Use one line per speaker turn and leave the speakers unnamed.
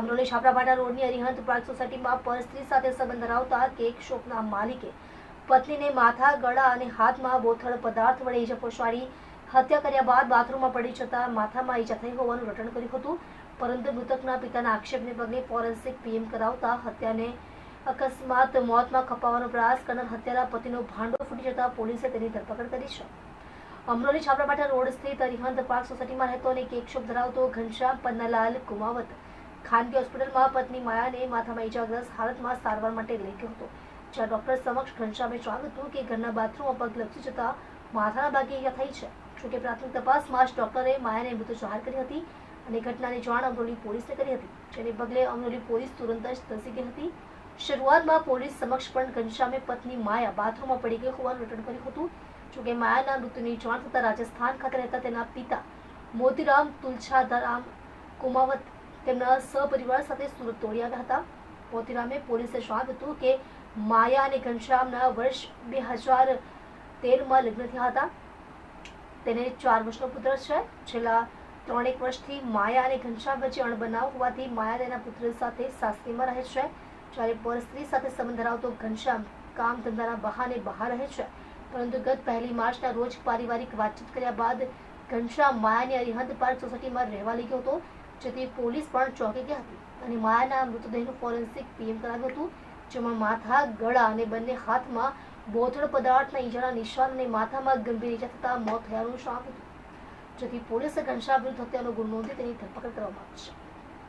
અમરોલી છાપરાભાટા રોડની અરિહંત પાર્ક સોસાયટીમાં પરસ્ત્રી સાથે સંબંધ ધરાવતા કેક શોપના માલિકે પત્નીને માથા, ગળા અને હાથમાં બોથળ પદાર્થ વડે ઈજા પહોંચાડી હત્યા કર્યા બાદ બાથરૂમમાં પડી જતા માથામાં ઈજા થઈ હોવાનું રટણ કર્યું હતું. પરંતુ મૃતકના પિતાના આક્ષેપને પગલે ફોરેન્સિક પીએમ કરાવતા હત્યાને અકસ્માત મોતમાં ખપાવવાનો પ્રયાસ કરનાર હત્યારા પતિનો ભાંડો ફૂટી જતા પોલીસે તેની ધરપકડ કરી છે. અમરોલી છાપરાપાટા રોડ સ્થિત અરિહંત પાર્ક સોસાયટીમાં રહેતો અને કેક શોપ ધરાવતો ઘનશ્યામ પન્નાલાલ કુમાવત ખાનગી હોસ્પિટલમાં પત્ની માયાને માથામાં ઇજાગ્રસ્ત હાલતમાં સારવાર માટે લઈ ગયો હતો. જ્યાં ડોક્ટર સમક્ષ ઘનશ્યામે જણાવ્યું હતું કે ઘરના બાથરૂમમાં પગ લપસી જતા માથાના ભાગે ઈજા થઈ છે. જોકે પ્રાથમિક તપાસમાં જ ડોક્ટરે માયાને મૃત જાહેર કરી હતી અને ઘટનાની જાણ અમરોલી પોલીસને કરી હતી, જેને પગલે અમરોલી પોલીસ તુરંત જ ધસી ગઈ હતી. શરૂઆતમાં પોલીસ સમક્ષ પણ ઘનશ્યામે પત્ની માયા બાથરૂમમાં પડી ગઈ હોવાનું રટણ કર્યું હતું. જોકે માયાના મૃત્યુની જાણ થતાં રાજસ્થાન ખાતે રહેતા તેના પિતા મોતીરામ તુલછાધરામ કુમાવત તેમના સહપરિવાર સાથે સુરત દોડી હતા. મોતીરામે પોલીસે જણાવ્યું હતું કે માયા અને ઘનશ્યામના વર્ષ બે હજાર તેરમાં લગ્ન થયા હતા. તેને ચાર વર્ષનો પુત્ર છે. છેલ્લા ત્રણેક વર્ષથી માયા અને ઘનશ્યામ વચ્ચે અણબનાવ હોવાથી માયા તેના પુત્ર સાથે સાસરીમાં રહે છે. જ્યારે પરસ્ત્રી સાથે સંબંધ ધરાવતો ઘનશ્યામ કામ ધંધાના બહાને બહાર રહે છે. પરંતુ ગત પહેલી માર્ચના રોજ પારિવારિક વાતચીત કર્યા બાદ ઘનશ્યામ માયાને અરિહંત પાર્ક સોસાયટીમાં રહેવા લઈ હતો. જેથી પોલીસ પણ ચોંકી ગઈ હતી અને માયાના મૃતદેહનું ફોરેન્સિક પીએમ કરાવ્યું હતું, જેમાં માથા, ગળા અને બંને હાથમાં બોથળ પદાર્થના ઈજાના નિશાન અને માથામાં ગંભીર ઈજા થતા મોત થયાનું જણાવ્યું હતું. જેથી પોલીસે ઘનશ્યામ વિરુદ્ધ હત્યાનો ગુનો નોંધી તેની ધરપકડ કરવામાં આવી છે.